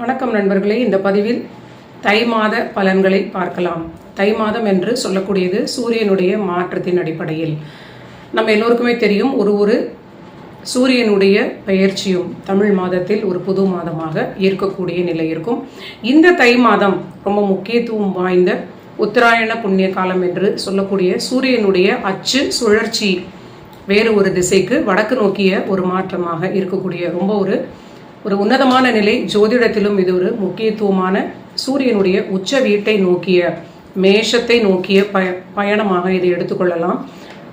வணக்கம் நண்பர்களே. இந்த பதிவில் தை மாத பலன்களை பார்க்கலாம். தை மாதம் என்று சொல்லக்கூடியது சூரியனுடைய மாற்றத்தின் அடிப்படையில். நம்ம எல்லோருக்குமே தெரியும் ஒரு ஒரு சூரியனுடைய பெயர்ச்சியும் தமிழ் மாதத்தில் ஒரு புது மாதமாக இருக்கக்கூடிய நிலை இருக்கும். இந்த தை மாதம் ரொம்ப முக்கியத்துவம் வாய்ந்த உத்தராயண புண்ணிய காலம் என்று சொல்லக்கூடிய சூரியனுடைய அச்சு சுழற்சி வேறு ஒரு திசைக்கு வடக்கு நோக்கிய ஒரு மாற்றமாக இருக்கக்கூடிய ரொம்ப ஒரு ஒரு உன்னதமான நிலை ஜோதிடத்திலும் இது ஒரு முக்கியத்துவமான சூரியனுடைய உச்ச வீட்டை நோக்கிய மேஷத்தை நோக்கிய பய பயணமாக இதை எடுத்துக்கொள்ளலாம்.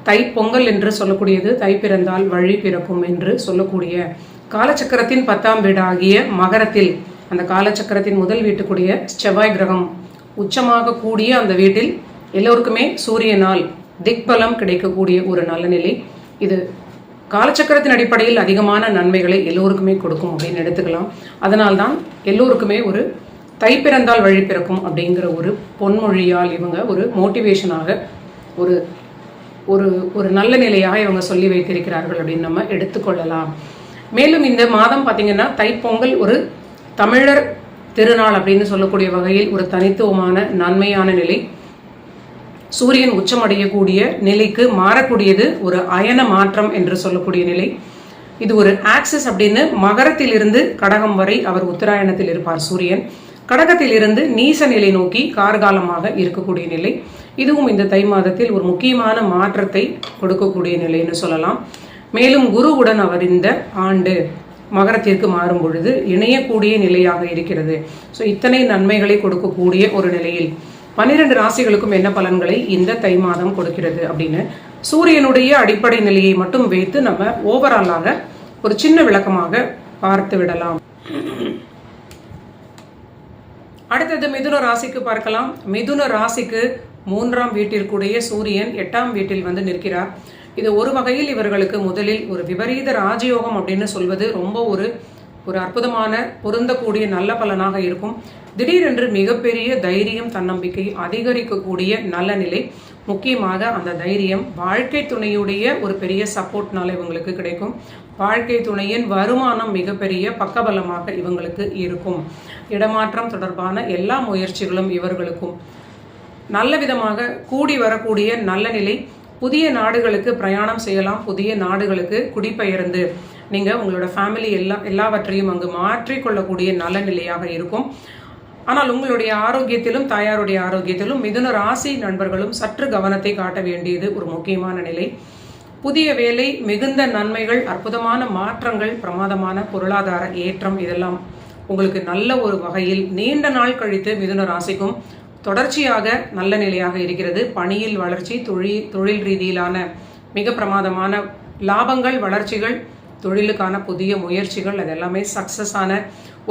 தை பொங்கல் என்று சொல்லக்கூடியது தை பிறந்தால் வழி பிறக்கும் என்று சொல்லக்கூடிய காலச்சக்கரத்தின் பத்தாம் வீடாகிய மகரத்தில் அந்த காலச்சக்கரத்தின் முதல் வீட்டுக்குடைய செவ்வாய் கிரகம் உச்சமாக கூடிய அந்த வீட்டில் எல்லோருக்குமே சூரியனால் திக்பலம் கிடைக்கக்கூடிய ஒரு நல்ல நிலை. இது காலச்சக்கரத்தின் அடிப்படையில் அதிகமான நன்மைகளை எல்லோருக்குமே கொடுக்கும் அப்படின்னு எடுத்துக்கலாம். அதனால் தான் எல்லோருக்குமே ஒரு தை பிறந்தால் வழி பிறக்கும் அப்படிங்கிற ஒரு பொன்மொழியால் இவங்க ஒரு மோட்டிவேஷனாக ஒரு ஒரு ஒரு நல்ல நிலையாக இவங்க சொல்லி வைத்திருக்கிறார்கள் அப்படின்னு நம்ம எடுத்துக்கொள்ளலாம். மேலும் இந்த மாதம் பார்த்தீங்கன்னா தைப்பொங்கல் ஒரு தமிழர் திருநாள் அப்படின்னு சொல்லக்கூடிய வகையில் ஒரு தனித்துவமான நன்மையான நிலை சூரியன் உச்சமடையக்கூடிய நிலைக்கு மாறக்கூடியது ஒரு அயன மாற்றம் என்று சொல்லக்கூடிய நிலை. இது ஒரு ஆக்சிஸ் அப்படின்னு மகரத்திலிருந்து கடகம் வரை அவர் உத்தராயணத்தில் இருப்பார் சூரியன். கடகத்திலிருந்து நீச நிலை நோக்கி கார்காலமாக இருக்கக்கூடிய நிலை. இதுவும் இந்த தை மாதத்தில் ஒரு முக்கியமான மாற்றத்தை கொடுக்கக்கூடிய நிலைன்னு சொல்லலாம். மேலும் குருவுடன் அவர் இந்த ஆண்டு மகரத்திற்கு மாறும் பொழுது இணையக்கூடிய நிலையாக இருக்கிறது. ஸோ இத்தனை நன்மைகளை கொடுக்கக்கூடிய ஒரு நிலையில் பன்னிரண்டு ராசிகளுக்கும் என்ன பலன்களை இந்த தை மாதம் கொடுக்கிறது அப்படின்னு சூரியனுடைய அடிப்படை நிலையை மட்டும் வைத்து நம்ம ஓவராலாக ஒரு சின்ன விளக்கமாக பார்த்து விடலாம். அடுத்தது மிதுன ராசிக்கு பார்க்கலாம். மிதுன ராசிக்கு மூன்றாம் வீட்டிற்குடைய சூரியன் எட்டாம் வீட்டில் வந்து நிற்கிறார். இது ஒரு வகையில் இவர்களுக்கு முதலில் ஒரு விபரீத ராஜயோகம் அப்படின்னு சொல்வது ரொம்ப ஒரு ஒரு அற்புதமான பொருந்தக்கூடிய நல்ல பலனாக இருக்கும். திடீரென்று மிகப்பெரிய தைரியம் தன்னம்பிக்கை அதிகரிக்கக்கூடிய நல்ல நிலை. முக்கியமாக அந்த தைரியம் வாழ்க்கை துணையுடைய ஒரு பெரிய சப்போர்ட்னால இவங்களுக்கு கிடைக்கும். வாழ்க்கை துணையின் வருமானம் மிகப்பெரிய பக்கபலமாக இவங்களுக்கு இருக்கும். இடமாற்றம் தொடர்பான எல்லா முயற்சிகளும் இவர்களுக்கும். நல்ல விதமாக கூடி வரக்கூடிய நல்ல நிலை. புதிய நாடுகளுக்கு பிரயாணம் செய்யலாம். புதிய நாடுகளுக்கு குடிபெயர்ந்து நீங்கள் உங்களோட ஃபேமிலி எல்லா எல்லாவற்றையும் அங்கு மாற்றிக்கொள்ளக்கூடிய நல்ல நிலையாக இருக்கும். ஆனால் உங்களுடைய ஆரோக்கியத்திலும் தாயாருடைய ஆரோக்கியத்திலும் மிதுன ராசி நண்பர்களும் சற்று கவனத்தை காட்ட வேண்டியது ஒரு முக்கியமான நிலை. புதிய வேலை மிகுந்த நன்மைகள் அற்புதமான மாற்றங்கள் பிரமாதமான பொருளாதார ஏற்றம் இதெல்லாம் உங்களுக்கு நல்ல ஒரு வகையில் நீண்ட நாள் கழித்து மிதுன ராசிக்கும் தொடர்ச்சியாக நல்ல நிலையாக இருக்கிறது. பணியில் வளர்ச்சி தொழில் தொழில் ரீதியிலான மிக பிரமாதமான லாபங்கள் வளர்ச்சிகள் தொழிலுக்கான புதிய முயற்சிகள் அதெல்லாமே சக்ஸஸான சக்ஸஸ் ஆன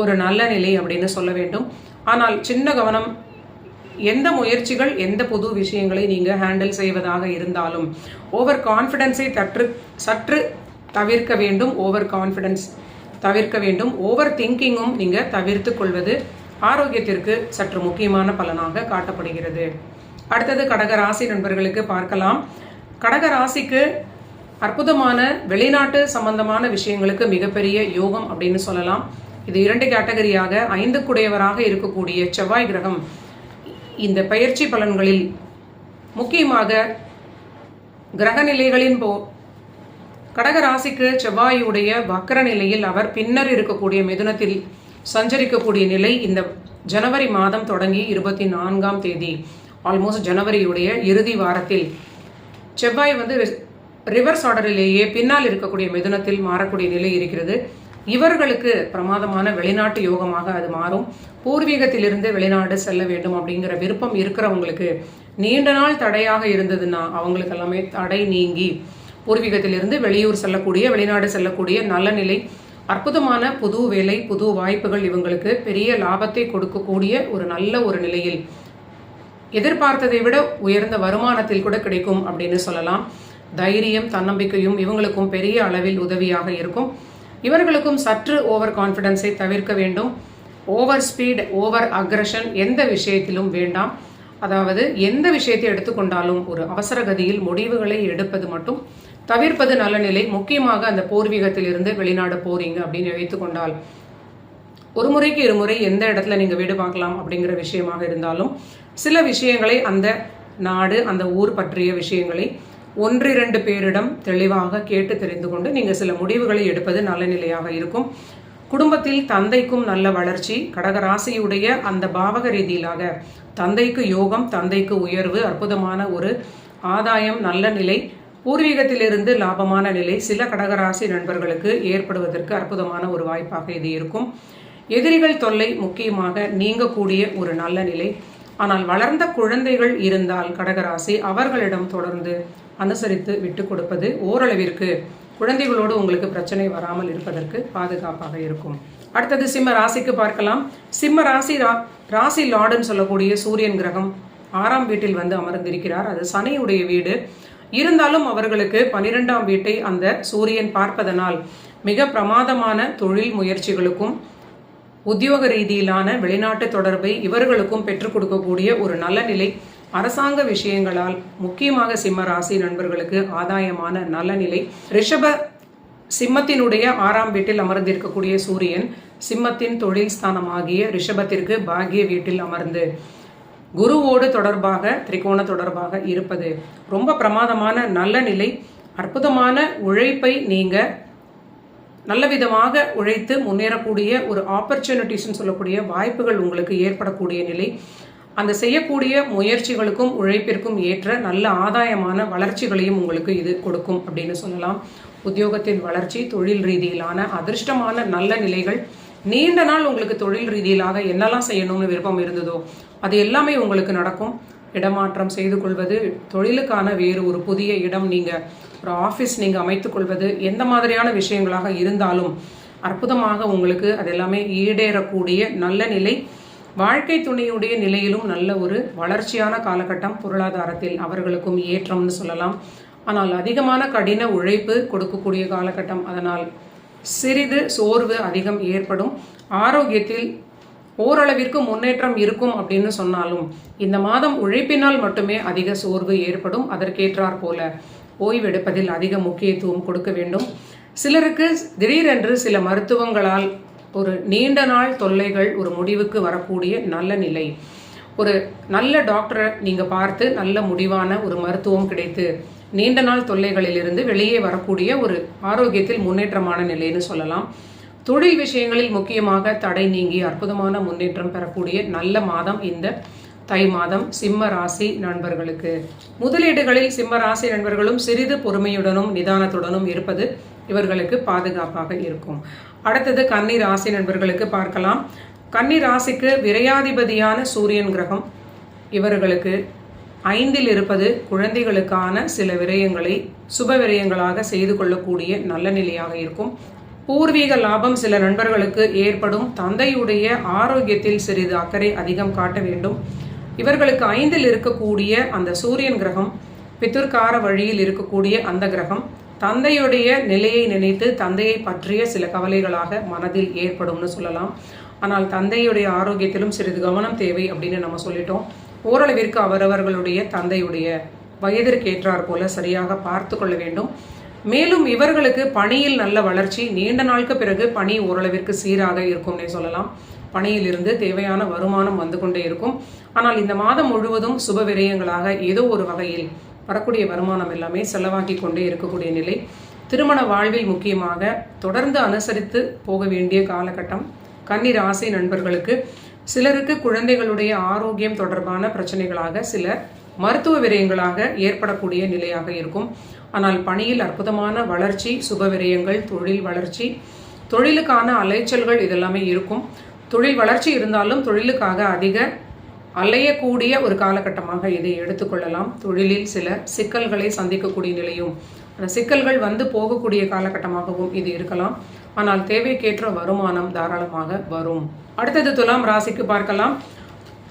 ஒரு நல்ல நிலை அப்படின்னு சொல்ல வேண்டும். ஆனால் சின்ன கவனம் எந்த முயற்சிகள் எந்த புது விஷயங்களை நீங்கள் ஹேண்டில் செய்வதாக இருந்தாலும் ஓவர் கான்ஃபிடென்ஸை தற்று சற்று தவிர்க்க வேண்டும் ஓவர் கான்ஃபிடென்ஸ் தவிர்க்க வேண்டும். ஓவர் திங்கிங்கும் நீங்கள் தவிர்த்து கொள்வது ஆரோக்கியத்திற்கு சற்று முக்கியமான பலனாக காட்டப்படுகிறது. அடுத்தது கடக ராசி நண்பர்களுக்கு பார்க்கலாம். கடக ராசிக்கு அற்புதமான வெளிநாட்டு சம்பந்தமான விஷயங்களுக்கு மிகப்பெரிய யோகம் அப்படின்னு சொல்லலாம். இது இரண்டு கேட்டகரியாக ஐந்துக்குடையவராக இருக்கக்கூடிய செவ்வாய் கிரகம் இந்த பயிற்சி பலன்களில் முக்கியமாக கிரக நிலைகளின் போ கடகராசிக்கு செவ்வாயுடைய வக்கர நிலையில் அவர் பின்னர் இருக்கக்கூடிய மிதுனத்தில் சஞ்சரிக்கக்கூடிய நிலை இந்த ஜனவரி மாதம் தொடங்கி இருபத்தி நான்காம் தேதி ஆல்மோஸ்ட் ஜனவரியுடைய இறுதி வாரத்தில். செவ்வாய் வந்து ரிவர்ஸ் ஆர்டரிலேயே பின்னால் இருக்கக்கூடிய மிதுனத்தில் மாறக்கூடிய நிலை இருக்கிறது. இவர்களுக்கு பிரமாதமான வெளிநாட்டு யோகமாக அது மாறும். பூர்வீகத்திலிருந்து வெளிநாடு செல்ல வேண்டும் அப்படிங்கிற விருப்பம் இருக்கிறவங்களுக்கு நீண்ட நாள் தடையாக இருந்ததுன்னா அவங்களுக்கு எல்லாமே தடை நீங்கி பூர்வீகத்திலிருந்து வெளியூர் செல்லக்கூடிய வெளிநாடு செல்லக்கூடிய நல்ல நிலை அற்புதமான புது வேலை புது வாய்ப்புகள் இவங்களுக்கு பெரிய லாபத்தை கொடுக்கக்கூடிய ஒரு நல்ல ஒரு நிலையில் எதிர்பார்த்ததை விட உயர்ந்த வருமானத்தில் கூட கிடைக்கும் அப்படின்னு சொல்லலாம். தைரியம் தன்னம்பிக்கையும் இவங்களுக்கும் பெரிய அளவில் உதவியாக இருக்கும். இவர்களுக்கும் சற்று ஓவர் கான்ஃபிடென்ஸை தவிர்க்க வேண்டும். ஓவர் ஸ்பீட் ஓவர் அக்ரஷன் எந்த விஷயத்திலும் வேண்டாம். அதாவது எந்த விஷயத்தை எடுத்துக்கொண்டாலும் ஒரு அவசர கதியில் முடிவுகளை எடுப்பது மட்டும். தவிர்ப்பது நல்ல நிலை. முக்கியமாக அந்த பூர்வீகத்தில் இருந்து வெளிநாடு போறீங்க அப்படின்னு வைத்துக்கொண்டால் ஒரு முறைக்கு இருமுறை எந்த இடத்துல நீங்கள் வீடு பார்க்கலாம் அப்படிங்கிற விஷயமாக இருந்தாலும் சில விஷயங்களை அந்த நாடு அந்த ஊர் பற்றிய விஷயங்களை ஒன்றிரண்டு பேரிடம் தெளிவாக கேட்டு தெரிந்து கொண்டு நீங்கள் சில முடிவுகளை எடுப்பது நல்ல நிலையாக இருக்கும். குடும்பத்தில் தந்தைக்கும் நல்ல வளர்ச்சி கடகராசியுடைய அந்த பாவக ரீதியிலாக தந்தைக்கு யோகம் தந்தைக்கு உயர்வு அற்புதமான ஒரு ஆதாயம் நல்ல நிலை பூர்வீகத்திலிருந்து லாபமான நிலை சில கடகராசி நண்பர்களுக்கு ஏற்படுவதற்கு அற்புதமான ஒரு வாய்ப்பாக இது இருக்கும். எதிரிகள் தொல்லை முக்கியமாக நீங்கக்கூடிய ஒரு நல்ல நிலை. ஆனால் வளர்ந்த குழந்தைகள் இருந்தால் கடகராசி அவர்களிடம் தொடர்ந்து அனுசரித்து விட்டு கொடுப்பது ஓரளவிற்கு குழந்தைகளோடு உங்களுக்கு பிரச்சனை வராமல் இருப்பதற்கு பாதுகாப்பாக இருக்கும். அடுத்தது சிம்ம ராசிக்கு பார்க்கலாம். சிம்ம ராசி ரா ராசி லார்டுன்னு சொல்லக்கூடிய சூரியன் கிரகம் ஆறாம் வீட்டில் வந்து அமர்ந்திருக்கிறார். அது சனியுடைய வீடு. இருந்தாலும் அவர்களுக்கு பனிரெண்டாம் வீட்டை அந்த சூரியன் பார்ப்பதனால் மிக பிரமாதமான தொழில் முயற்சிகளுக்கும் உத்தியோக ரீதியிலான வெளிநாட்டு தொடர்பை இவர்களுக்கும் பெற்றுக் கொடுக்கக்கூடிய ஒரு நல்ல நிலை அரசாங்க விஷயங்களால் முக்கியமாக சிம்ம ராசி நண்பர்களுக்கு ஆதாயமான நல்ல நிலை. ரிஷப சிம்மத்தினுடைய ஆறாம் வீட்டில் அமர்ந்திருக்கக்கூடிய சூரியன் சிம்மத்தின் தொழில் ஸ்தானமாகிய ரிஷபத்திற்கு பாகிய வீட்டில் அமர்ந்து குருவோடு தொடர்பாக திரிகோண தொடர்பாக இருப்பது. ரொம்ப பிரமாதமான நல்ல நிலை. அற்புதமான உழைப்பை நீங்கள் நல்ல விதமாக உழைத்து முன்னேறக்கூடிய ஒரு ஆப்பர்ச்சுனிட்டிஸ்ன்னு சொல்லக்கூடிய வாய்ப்புகள் உங்களுக்கு ஏற்படக்கூடிய நிலை. அந்த செய்யக்கூடிய முயற்சிகளுக்கும் உழைப்பிற்கும் ஏற்ற நல்ல ஆதாயமான வளர்ச்சிகளையும் உங்களுக்கு இது கொடுக்கும் அப்படின்னு சொல்லலாம். உத்தியோகத்தின் வளர்ச்சி தொழில் ரீதியிலான அதிர்ஷ்டமான நல்ல நிலைகள் நீண்ட நாள் உங்களுக்கு தொழில் ரீதியிலாக என்னெல்லாம் செய்யணும்னு விருப்பம் இருந்ததோ அது எல்லாமே உங்களுக்கு நடக்கும். இடமாற்றம் செய்து கொள்வது தொழிலுக்கான வேறு ஒரு புதிய இடம் நீங்கள் ஒரு ஆஃபீஸ் நீங்கள் அமைத்துக்கொள்வது எந்த மாதிரியான விஷயங்களாக இருந்தாலும் அற்புதமாக உங்களுக்கு அதெல்லாமே ஈடேறக்கூடிய நல்ல நிலை. வாழ்க்கை துணையுடைய நிலையிலும் நல்ல ஒரு வளர்ச்சியான காலகட்டம் பொருளாதாரத்தில் அவர்களுக்கும் ஏற்றம்னு சொல்லலாம். ஆனால் அதிகமான கடின உழைப்பு கொடுக்கக்கூடிய காலகட்டம். அதனால் சிறிது சோர்வு அதிகம் ஏற்படும். ஆரோக்கியத்தில் ஓரளவிற்கு முன்னேற்றம் இருக்கும் அப்படின்னு சொன்னாலும் இந்த மாதம் உழைப்பினால் மட்டுமே அதிக சோர்வு ஏற்படும். அதற்கேற்றார் போல ஓய்வெடுப்பதில் அதிக முக்கியத்துவம் கொடுக்க வேண்டும். சிலருக்கு திடீரென்று சில மருத்துவங்களால் ஒரு நீண்ட நாள் தொல்லைகள் ஒரு முடிவுக்கு வரக்கூடிய நல்ல நிலை. ஒரு நல்ல டாக்டரை நீங்கள் பார்த்து நல்ல முடிவான ஒரு மருத்துவம் கிடைத்து நீண்ட நாள் தொல்லைகளிலிருந்து வெளியே வரக்கூடிய ஒரு ஆரோக்கியத்தில் முன்னேற்றமான நிலைன்னு சொல்லலாம். தொழில் விஷயங்களில் முக்கியமாக தடை நீங்கி அற்புதமான முன்னேற்றம் பெறக்கூடிய நல்ல மாதம் இந்த தை மாதம் சிம்ம ராசி நண்பர்களுக்கு. முதலீடுகளில் சிம்ம ராசி நண்பர்களும் சிறிது பொறுமையுடனும் நிதானத்துடனும் இருப்பது இவர்களுக்கு பாதுகாப்பாக இருக்கும். அடுத்தது கன்னி ராசி நண்பர்களுக்கு பார்க்கலாம். கன்னி ராசிக்கு விரையாதிபதியான சூரியன் கிரகம். இவர்களுக்கு ஐந்தில் இருப்பது குழந்தைகளுக்கான சில விரயங்களை சுப விரயங்களாக செய்து கொள்ளக்கூடிய நல்ல நிலையாக இருக்கும். பூர்வீக லாபம் சில நண்பர்களுக்கு ஏற்படும். தந்தையுடைய ஆரோக்கியத்தில் சிறிது அக்கறை அதிகம் காட்ட வேண்டும். இவர்களுக்கு ஐந்தில் இருக்கக்கூடிய அந்த சூரியன் கிரகம் பித்துர்கார வழியில் இருக்கக்கூடிய அந்த கிரகம் தந்தையுடைய நிலையை நினைத்து தந்தையை பற்றிய சில கவலைகளாக மனதில் ஏற்படும்னு சொல்லலாம். ஆனால் தந்தையுடைய ஆரோக்கியத்திலும் சிறிது கவனம் தேவை அப்படின்னு நம்ம சொல்லிட்டோம். ஓரளவிற்கு அவரவர்களுடைய தந்தையுடைய வயதிற்கு ஏற்றார் போல சரியாக பார்த்து கொள்ள வேண்டும். மேலும் இவர்களுக்கு பணியில் நல்ல வளர்ச்சி நீண்ட நாளுக்கு பிறகு பணி ஓரளவிற்கு சீராக இருக்கும்னே சொல்லலாம். பணியில் இருந்து தேவையான வருமானம் வந்து கொண்டே இருக்கும். ஆனால் இந்த மாதம் முழுவதும் சுப விரயங்களாக ஏதோ ஒரு வகையில் வரக்கூடிய வருமானம் எல்லாமே செலவாக்கி கொண்டே இருக்கக்கூடிய நிலை. திருமண வாழ்வில் முக்கியமாக தொடர்ந்து அனுசரித்து போக வேண்டிய காலகட்டம். கன்னி ராசி நண்பர்களுக்கு சிலருக்கு குழந்தைகளுடைய ஆரோக்கியம் தொடர்பான பிரச்சனைகளாக சில மருத்துவ விரயங்களாக ஏற்படக்கூடிய நிலையாக இருக்கும். ஆனால் பணியில் அற்புதமான வளர்ச்சி சுப விரயங்கள் தொழில் வளர்ச்சி தொழிலுக்கான அலைச்சல்கள் இதெல்லாமே இருக்கும். தொழில் வளர்ச்சி இருந்தாலும் தொழிலுக்காக அதிக அலையக்கூடிய ஒரு காலகட்டமாக இதை எடுத்துக்கொள்ளலாம். தொழிலில் சில சிக்கல்களை சந்திக்கக்கூடிய நிலையும் அந்த சிக்கல்கள் வந்து போகக்கூடிய காலகட்டமாகவும் இது இருக்கலாம். ஆனால் தேவைக்கேற்ற வருமானம் தாராளமாக வரும். அடுத்தது துலாம் ராசிக்கு பார்க்கலாம்.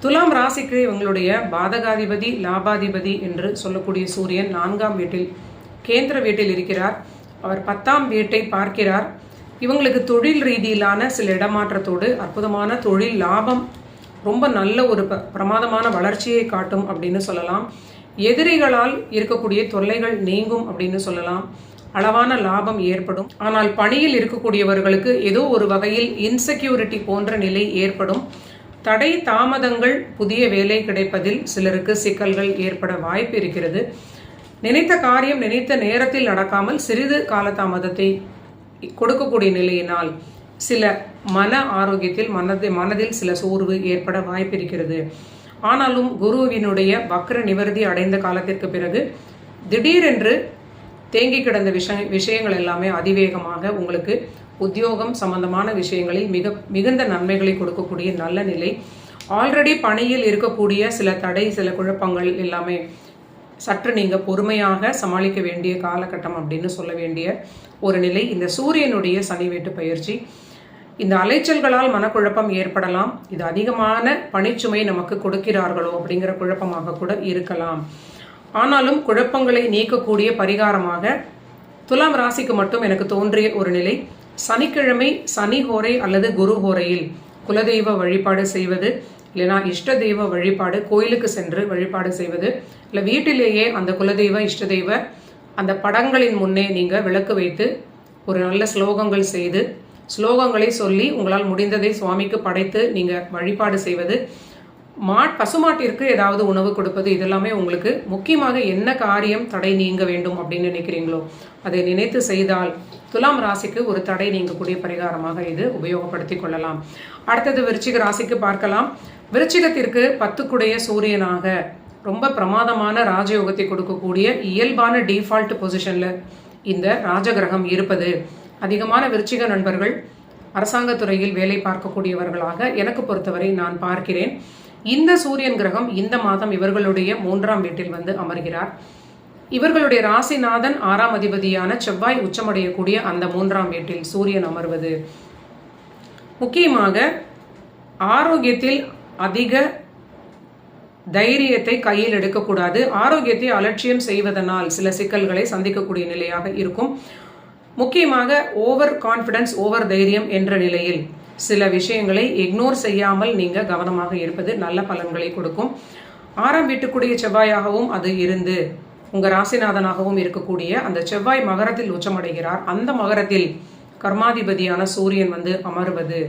துலாம் ராசிக்கு இவங்களுடைய பாதகாதிபதி லாபாதிபதி என்று சொல்லக்கூடிய சூரியன் நான்காம் வீட்டில் கேந்திர வீட்டில் இருக்கிறார். அவர் பத்தாம் வீட்டை பார்க்கிறார். இவங்களுக்கு தொழில் ரீதியிலான சில இடமாற்றத்தோடு அற்புதமான தொழில் லாபம் ரொம்ப நல்ல ஒரு பிரமாதமான வளர்ச்சியை காட்டும் அப்படின்னு சொல்லலாம். எதிரிகளால் இருக்கக்கூடிய தொல்லைகள் நீங்கும் அப்படின்னு சொல்லலாம். அளவான லாபம் ஏற்படும். ஆனால் பணியில் இருக்கக்கூடியவர்களுக்கு ஏதோ ஒரு வகையில் இன்செக்யூரிட்டி போன்ற நிலை ஏற்படும். தடை தாமதங்கள் புதிய வேலை கிடைப்பதில் சிலருக்கு சிக்கல்கள் ஏற்பட வாய்ப்பு இருக்கிறது. நினைத்த காரியம் நினைத்த நேரத்தில் நடக்காமல் சிறிது காலதாமதத்தை கொடுக்கக்கூடிய நிலையினால் சில மன ஆரோக்கியத்தில் மனது மனதில் சில சோர்வு ஏற்பட வாய்ப்பிருக்கிறது. ஆனாலும் குருவினுடைய வக்ர நிவர்த்தி அடைந்த காலத்திற்கு பிறகு திடீரென்று தேங்கி கிடந்த விஷய விஷயங்கள் எல்லாமே அதிவேகமாக உங்களுக்கு உத்தியோகம் சம்பந்தமான விஷயங்களில் மிக மிகுந்த நன்மைகளை கொடுக்கக்கூடிய நல்ல நிலை. ஆல்ரெடி பணியில் இருக்கக்கூடிய சில தடை சில குழப்பங்கள் எல்லாமே சற்று நீங்கள் பொறுமையாக சமாளிக்க வேண்டிய காலகட்டம் அப்படின்னு சொல்ல வேண்டிய ஒரு நிலை. இந்த சூரியனுடைய சனி வீட்டு பயிற்சி. இந்த அலைச்சல்களால் மனக்குழப்பம் ஏற்படலாம். இது அதிகமான பணிச்சுமை நமக்கு கொடுக்கிறார்களோ அப்படிங்கிற குழப்பமாக கூட இருக்கலாம். ஆனாலும் குழப்பங்களை நீக்கக்கூடிய பரிகாரமாக துலாம் ராசிக்கு மட்டும் எனக்கு தோன்றிய ஒரு நிலை. சனிக்கிழமை சனி ஹோரை அல்லது குரு ஹோரையில் குலதெய்வ வழிபாடு செய்வது இல்லைனா இஷ்ட தெய்வ வழிபாடு கோயிலுக்கு சென்று வழிபாடு செய்வது இல்லை வீட்டிலேயே அந்த குலதெய்வ இஷ்ட தெய்வ அந்த படங்களின் முன்னே நீங்கள் விளக்கு வைத்து ஒரு நல்ல ஸ்லோகங்கள் செய்து ஸ்லோகங்களை சொல்லி உங்களால் முடிந்ததை சுவாமிக்கு படைத்து நீங்கள் வழிபாடு செய்வது. மாட் பசுமாட்டிற்கு ஏதாவது உணவு கொடுப்பது இதெல்லாமே உங்களுக்கு முக்கியமாக என்ன காரியம் தடை நீங்க வேண்டும் அப்படின்னு நினைக்கிறீங்களோ அதை நினைத்து செய்தால் துலாம் ராசிக்கு ஒரு தடை நீங்கக்கூடிய பரிகாரமாக இது உபயோகப்படுத்தி கொள்ளலாம். அடுத்தது விருச்சிக ராசிக்கு பார்க்கலாம். விருச்சிகத்திற்கு பத்துக்குடைய சூரியனாக ரொம்ப பிரமாதமான ராஜயோகத்தை கொடுக்கக்கூடிய இயல்பான டிஃபால்ட் பொசிஷனில் இந்த ராஜகிரகம் இருப்பது. அதிகமான விருச்சிக நண்பர்கள் அரசாங்கத்துறையில் வேலை பார்க்கக்கூடியவர்களாக எனக்கு பொறுத்தவரை நான் பார்க்கிறேன். இந்த சூரியன் கிரகம் இந்த மாதம் இவர்களுடைய மூன்றாம் வீட்டில் வந்து அமர்கிறார். இவர்களுடைய ராசிநாதன் ஆறாம் அதிபதியான செவ்வாய் உச்சமடையக்கூடிய அந்த மூன்றாம் வீட்டில் சூரியன் அமர்வது. முக்கியமாக ஆரோக்கியத்தில் அதிக தைரியத்தை கையில் எடுக்கக்கூடாது. ஆரோக்கியத்தை அலட்சியம் செய்வதனால் சில சிக்கல்களை சந்திக்கக்கூடிய நிலையாக இருக்கும். முக்கியமாக ஓவர் கான்ஃபிடன்ஸ் ஓவர் தைரியம் என்ற நிலையில் சில விஷயங்களை இக்னோர் செய்யாமல் நீங்கள் கவனமாக இருப்பது நல்ல பலன்களை கொடுக்கும். ஆறாம் வீட்டுக்குடிய செவ்வாயாகவும் அது இருந்து உங்கள் ராசிநாதனாகவும் இருக்கக்கூடிய அந்த செவ்வாய் மகரத்தில் உச்சமடைகிறார். அந்த மகரத்தில் கர்மாதிபதியான சூரியன் வந்து அமர்வது.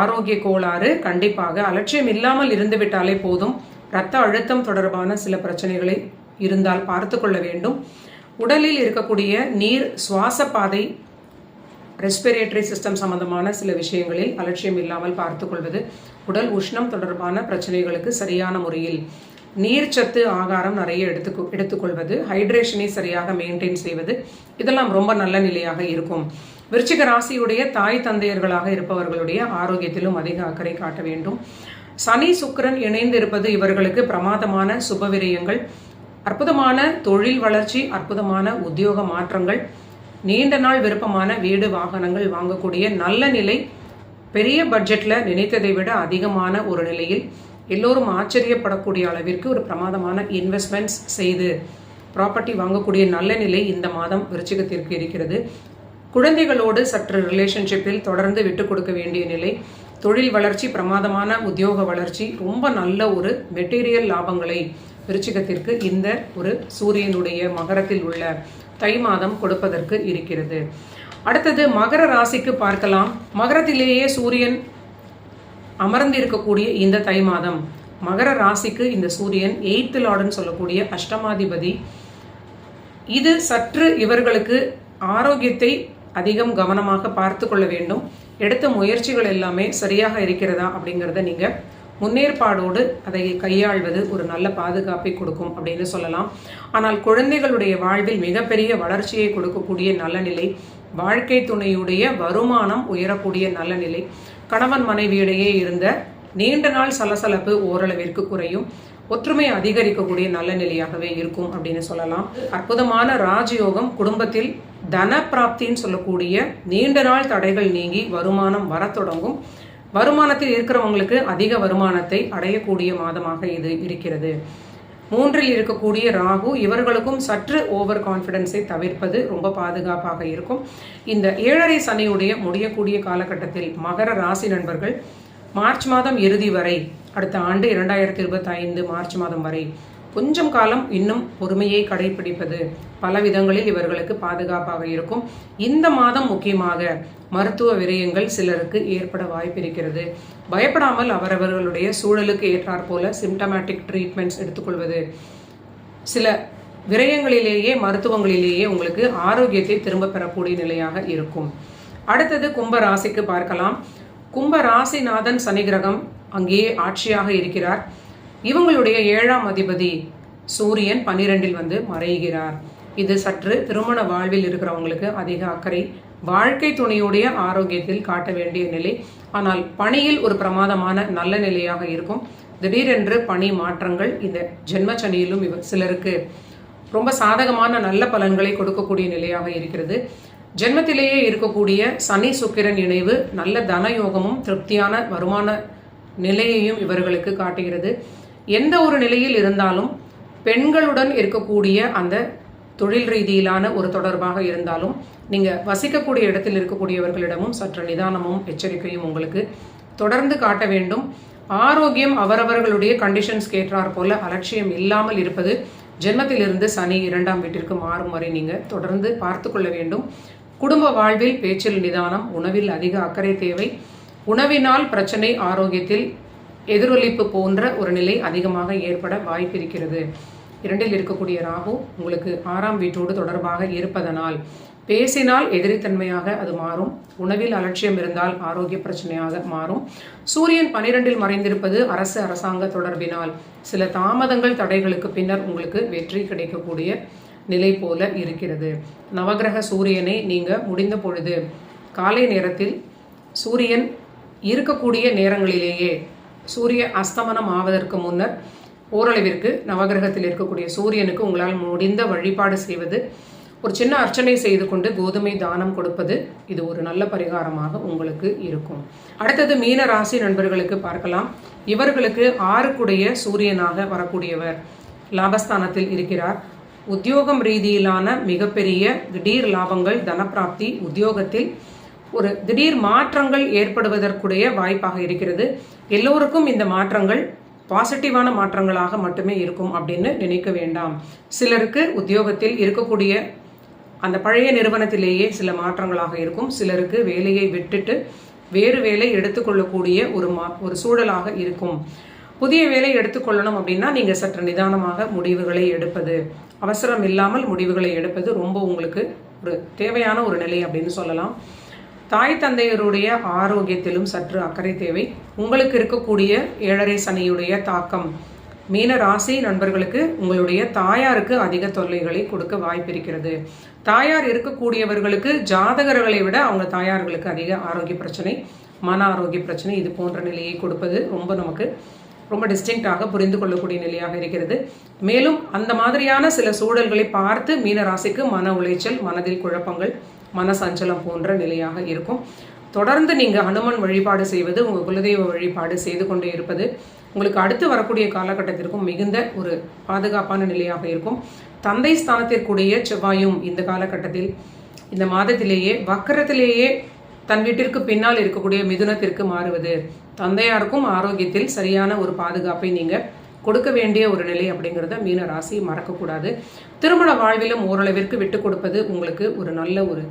ஆரோக்கிய கோளாறு கண்டிப்பாக அலட்சியம் இல்லாமல் இருந்து விட்டாலே போதும். இரத்த அழுத்தம் தொடர்பான சில பிரச்சனைகளை இருந்தால் பார்த்து கொள்ள வேண்டும். உடலில் இருக்கக்கூடிய நீர் சுவாச பாதை ரெஸ்பிரேட்டரி சிஸ்டம் சம்பந்தமான சில விஷயங்களில் அலட்சியம் இல்லாமல் பார்த்துக்கொள்வது உடல் உஷ்ணம் தொடர்பான பிரச்சனைகளுக்கு சரியான முறையில் நீர்ச்சத்து ஆகாரம் நிறைய எடுத்து எடுத்துக்கொள்வது ஹைட்ரேஷனை சரியாக மெயின்டைன் செய்வது இதெல்லாம் ரொம்ப நல்ல நிலையாக இருக்கும். விருச்சிக ராசியுடைய தாய் தந்தையர்களாக இருப்பவர்களுடைய ஆரோக்கியத்திலும் அதிக அக்கறை காட்ட வேண்டும். சனி சுக்கரன் இணைந்து இருப்பது இவர்களுக்கு பிரமாதமான சுபவிரயங்கள் அற்புதமான தொழில் வளர்ச்சி அற்புதமான உத்தியோக மாற்றங்கள் நீண்ட நாள் விருப்பமான வீடு வாகனங்கள் வாங்கக்கூடிய நல்ல நிலை பெரிய பட்ஜெட்டில் நினைத்ததை விட அதிகமான ஒரு நிலையில் எல்லோரும் ஆச்சரியப்படக்கூடிய அளவிற்கு ஒரு பிரமாதமான இன்வெஸ்ட்மெண்ட்ஸ் செய்து ப்ராப்பர்ட்டி வாங்கக்கூடிய நல்ல நிலை இந்த மாதம் விருச்சிகத்திற்கு இருக்கிறது. குழந்தைகளோடு சற்று ரிலேஷன்ஷிப்பில் தொடர்ந்து விட்டு கொடுக்க வேண்டிய நிலை தொழில் வளர்ச்சி பிரமாதமான உத்தியோக வளர்ச்சி ரொம்ப நல்ல ஒரு மெட்டீரியல் லாபங்களை விருச்சிகத்திற்கு இந்த ஒரு சூரியனுடைய மகரத்தில் உள்ள தை மாதம் கொடுப்பதற்கு இருக்கிறது. அடுத்தது மகர ராசிக்கு பார்க்கலாம். மகரத்திலேயே சூரியன் அமர்ந்திருக்கக்கூடிய இந்த தை மாதம். மகர ராசிக்கு இந்த சூரியன் எயித்து லார்டுன்னு சொல்லக்கூடிய அஷ்டமாதிபதி. இது சற்று இவர்களுக்கு ஆரோக்கியத்தை அதிகம் கவனமாக பார்த்து கொள்ள வேண்டும். எடுத்த முயற்சிகள் எல்லாமே சரியாக இருக்கிறதா அப்படிங்கிறத நீங்கள் முன்னேற்பாடோடு அதை கையாள்வது ஒரு நல்ல பாதுகாப்பை கொடுக்கும் அப்படின்னு சொல்லலாம். ஆனால் குழந்தைகளுடைய வாழ்வில் மிகப்பெரிய வளர்ச்சியை கொடுக்கக்கூடிய நல்ல நிலை வாழ்க்கை துணையுடைய வருமானம் உயரக்கூடிய நல்ல நிலை கணவன் மனைவியிடையே இருந்த நீண்ட நாள் சலசலப்பு ஓரளவிற்கு குறையும் ஒற்றுமை அதிகரிக்கக்கூடிய நல்ல நிலையாகவே இருக்கும் அப்படின்னு சொல்லலாம். அற்புதமான ராஜயோகம் குடும்பத்தில் தன பிராப்தின்னு சொல்லக்கூடிய நீண்ட நாள் தடைகள் நீங்கி வருமானம் வரத் தொடங்கும். வருமானத்தில் இருக்கிறவங்களுக்கு அதிக வருமானத்தை அடையக்கூடிய மாதமாக இது இருக்கிறது. மூன்றில் இருக்கக்கூடிய ராகு இவர்களுக்கும் சற்று ஓவர் கான்ஃபிடென்ஸை தவிர்ப்பது ரொம்ப பாதுகாப்பாக இருக்கும். இந்த ஏழரை சனியுடைய முடியக்கூடிய காலகட்டத்தில் மகர ராசி நண்பர்கள் மார்ச் மாதம் இறுதி வரை அடுத்த ஆண்டு இரண்டாயிரத்தி இருபத்தி ஐந்து மார்ச் மாதம் வரை கொஞ்சம் காலம் இன்னும் பொறுமையை கடைபிடிப்பது. பல விதங்களில் இவர்களுக்கு பாதுகாப்பாக இருக்கும். இந்த மாதம் முக்கியமாக மருத்துவ விரயங்கள் சிலருக்கு ஏற்பட வாய்ப்பிருக்கிறது. பயப்படாமல் அவரவர்களுடைய சூழலுக்கு ஏற்றாற் போல சிம்டமேட்டிக் ட்ரீட்மெண்ட்ஸ் எடுத்துக்கொள்வது. சில விரயங்களிலேயே மருத்துவங்களிலேயே உங்களுக்கு ஆரோக்கியத்தை திரும்ப பெறக்கூடிய நிலையாக இருக்கும். அடுத்தது கும்ப ராசிக்கு பார்க்கலாம். கும்ப ராசிநாதன் சனி கிரகம் அங்கேயே ஆட்சியாக இருக்கிறார். இவங்களுடைய ஏழாம் அதிபதி சூரியன் பன்னிரெண்டில் வந்து மறைகிறார். இது சற்று திருமண வாழ்வில் இருக்கிறவங்களுக்கு அதிக அக்கறை. வாழ்க்கை துணையுடைய ஆரோக்கியத்தில் காட்ட வேண்டிய நிலை. ஆனால் பணியில் ஒரு பிரமாதமான நல்ல நிலையாக இருக்கும். திடீரென்று பணி மாற்றங்கள் இந்த ஜென்மச்சனியிலும் இவ சிலருக்கு ரொம்ப சாதகமான நல்ல பலன்களை கொடுக்கக்கூடிய நிலையாக இருக்கிறது. ஜென்மத்திலேயே இருக்கக்கூடிய சனி சுக்கிரன் இணைவு நல்ல தன யோகமும் திருப்தியான வருமான நிலையையும் இவர்களுக்கு காட்டுகிறது. எந்த ஒரு நிலையில் இருந்தாலும் பெண்களுடன் இருக்கக்கூடிய அந்த தொழில் ரீதியிலான ஒரு தொடர்பாக இருந்தாலும் நீங்கள் வசிக்கக்கூடிய இடத்தில் இருக்கக்கூடியவர்களிடமும் சற்று நிதானமும் எச்சரிக்கையும் உங்களுக்கு தொடர்ந்து காட்ட வேண்டும். ஆரோக்கியம் அவரவர்களுடைய கண்டிஷன்ஸ் கேட்டார் போல அலட்சியம் இல்லாமல் இருப்பது ஜென்மத்திலிருந்து சனி இரண்டாம் வீட்டிற்கு மாறும் வரை நீங்கள் தொடர்ந்து பார்த்து கொள்ள வேண்டும். குடும்ப வாழ்வில் பேச்சில் நிதானம் உணவில் அதிக அக்கறை தேவை. உணவினால் பிரச்சனை ஆரோக்கியத்தில் எதிரொலிப்பு போன்ற ஒரு நிலை அதிகமாக ஏற்பட வாய்ப்பிருக்கிறது இரண்டில் இருக்கக்கூடிய ராகு உங்களுக்கு ஆறாம் வீட்டோடு தொடர்பாக இருப்பதனால் பேசினால் எதிரித்தன்மையாக அது மாறும். உணவில் அலட்சியம் இருந்தால் ஆரோக்கிய பிரச்சனையாக மாறும். சூரியன் பனிரெண்டில் மறைந்திருப்பது அரசு அரசாங்க தொடர்பினால் சில தாமதங்கள் தடைகளுக்கு பின்னர் உங்களுக்கு வெற்றி கிடைக்கக்கூடிய நிலை போல இருக்கிறது. நவகிரக சூரியனை நீங்கள் முடிந்த பொழுது காலை நேரத்தில் சூரியன் இருக்கக்கூடிய நேரங்களிலேயே சூரிய அஸ்தமனம் ஆவதற்கு முன்னர் ஓரளவிற்கு நவகிரகத்தில் இருக்கக்கூடிய சூரியனுக்கு உங்களால் முடிந்த வழிபாடு செய்வது ஒரு சின்ன அர்ச்சனை செய்து கொண்டு கோதுமை தானம் கொடுப்பது இது ஒரு நல்ல பரிகாரமாக உங்களுக்கு இருக்கும். அடுத்தது மீன ராசி நண்பர்களுக்கு பார்க்கலாம். இவர்களுக்கு ஆறுக்குடைய சூரியனாக வரக்கூடியவர் லாபஸ்தானத்தில் இருக்கிறார். உத்தியோகம் ரீதியிலான மிகப்பெரிய திடீர் லாபங்கள் தனப்பிராப்தி உத்தியோகத்தில் ஒரு திடீர் மாற்றங்கள் ஏற்படுவதற்குடைய வாய்ப்பாக இருக்கிறது. எல்லோருக்கும் இந்த மாற்றங்கள் பாசிட்டிவான மாற்றங்களாக மட்டுமே இருக்கும் அப்படின்னு நினைக்க வேண்டாம். சிலருக்கு உத்தியோகத்தில் இருக்கக்கூடிய அந்த பழைய நிறுவனத்திலேயே சில மாற்றங்களாக இருக்கும். சிலருக்கு வேலையை விட்டுட்டு வேறு வேலை எடுத்துக்கொள்ளக்கூடிய ஒரு மா ஒரு சூழலாக இருக்கும். புதிய வேலை எடுத்துக்கொள்ளணும் அப்படின்னா நீங்கள் சற்று நிதானமாக முடிவுகளை எடுப்பது. அவசரம் இல்லாமல் முடிவுகளை எடுப்பது ரொம்ப உங்களுக்கு ஒரு தேவையான ஒரு நிலை அப்படின்னு சொல்லலாம். தாய் தந்தையருடைய ஆரோக்கியத்திலும் சற்று அக்கறை தேவை. உங்களுக்கு இருக்கக்கூடிய ஏழரை சனியுடைய தாக்கம். மீன ராசி நண்பர்களுக்கு உங்களுடைய தாயாருக்கு அதிக தொல்லைகளை கொடுக்க வாய்ப்பிருக்கிறது. தாயார் இருக்கக்கூடியவர்களுக்கு ஜாதகர்களை விட அவங்க தாயார்களுக்கு அதிக ஆரோக்கிய பிரச்சனை மன ஆரோக்கிய பிரச்சனை இது போன்ற நிலையை கொடுப்பது ரொம்ப நமக்கு ரொம்ப டிஸ்டிங்டாக புரிந்து கொள்ளக்கூடிய நிலையாக இருக்கிறது. மேலும் அந்த மாதிரியான சில சூழல்களை பார்த்து மீன ராசிக்கு மன உளைச்சல் மனதில் குழப்பங்கள் மன சஞ்சலம் போன்ற நிலையாக இருக்கும். தொடர்ந்து நீங்கள் ஹனுமன் வழிபாடு செய்வது உங்கள் குலதெய்வ வழிபாடு செய்து கொண்டே இருப்பது உங்களுக்கு அடுத்து வரக்கூடிய காலகட்டத்திற்கும் மிகுந்த ஒரு பாதுகாப்பான நிலையாக இருக்கும். தந்தை ஸ்தானத்திற்குடைய செவ்வாயும் இந்த காலகட்டத்தில் இந்த மாதத்திலேயே வக்கரத்திலேயே தன் வீட்டிற்கு பின்னால் இருக்கக்கூடிய மிதுனத்திற்கு மாறுவது. தந்தையாருக்கும் ஆரோக்கியத்தில் சரியான ஒரு பாதுகாப்பை நீங்கள் கொடுக்க வேண்டிய ஒரு நிலை அப்படிங்கிறத மீன ராசி மறக்கக்கூடாது. திருமண வாழ்விலும் ஓரளவிற்கு விட்டு கொடுப்பது உங்களுக்கு ஒரு நல்ல ஒரு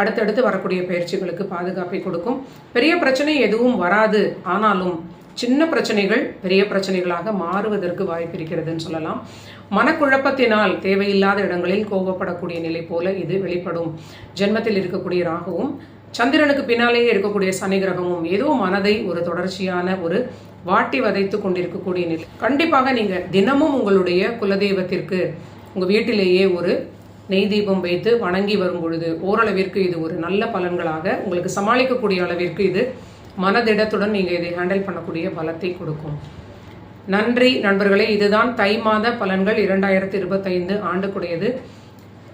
அடுத்தடுத்து வரக்கூடிய பயிற்சிகளுக்கு பாதுகாப்பை கொடுக்கும். பெரிய பிரச்சனை எதுவும் வராது. ஆனாலும் சின்ன பிரச்சனைகள் பெரிய பிரச்சனைகளாக மாறுவதற்கு வாய்ப்பு இருக்கிறதுன்னு சொல்லலாம். மனக்குழப்பத்தினால் தேவையில்லாத இடங்களில் கோபப்படக்கூடிய நிலை போல இது வெளிப்படும். ஜென்மத்தில் இருக்கக்கூடிய ராகுவும் சந்திரனுக்கு பின்னாலேயே இருக்கக்கூடிய சனி கிரகமும் ஏதோ மனதை ஒரு தொடர்ச்சியான ஒரு வாட்டி வதைத்து கொண்டிருக்கக்கூடிய நிலை. கண்டிப்பாக நீங்கள் தினமும் உங்களுடைய குலதெய்வத்திற்கு உங்கள் வீட்டிலேயே ஒரு நெய் தீபம் வைத்து வணங்கி வரும் பொழுது ஓரளவிற்கு இது ஒரு நல்ல பலன்களாக உங்களுக்கு சமாளிக்கக்கூடிய அளவிற்கு இது மனதிடத்துடன் நீங்கள் இதை ஹேண்டில் பண்ணக்கூடிய பலத்தை கொடுக்கும். நன்றி நண்பர்களே இதுதான் தை மாத பலன்கள் இரண்டாயிரத்தி இருபத்தைந்து ஆண்டுக்குடையது.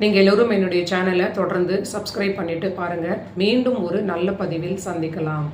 நீங்கள் எல்லோரும் என்னுடைய சேனலை தொடர்ந்து சப்ஸ்கிரைப் பண்ணிட்டு பாருங்கள் மீண்டும் ஒரு நல்ல பதிவில் சந்திக்கலாம்.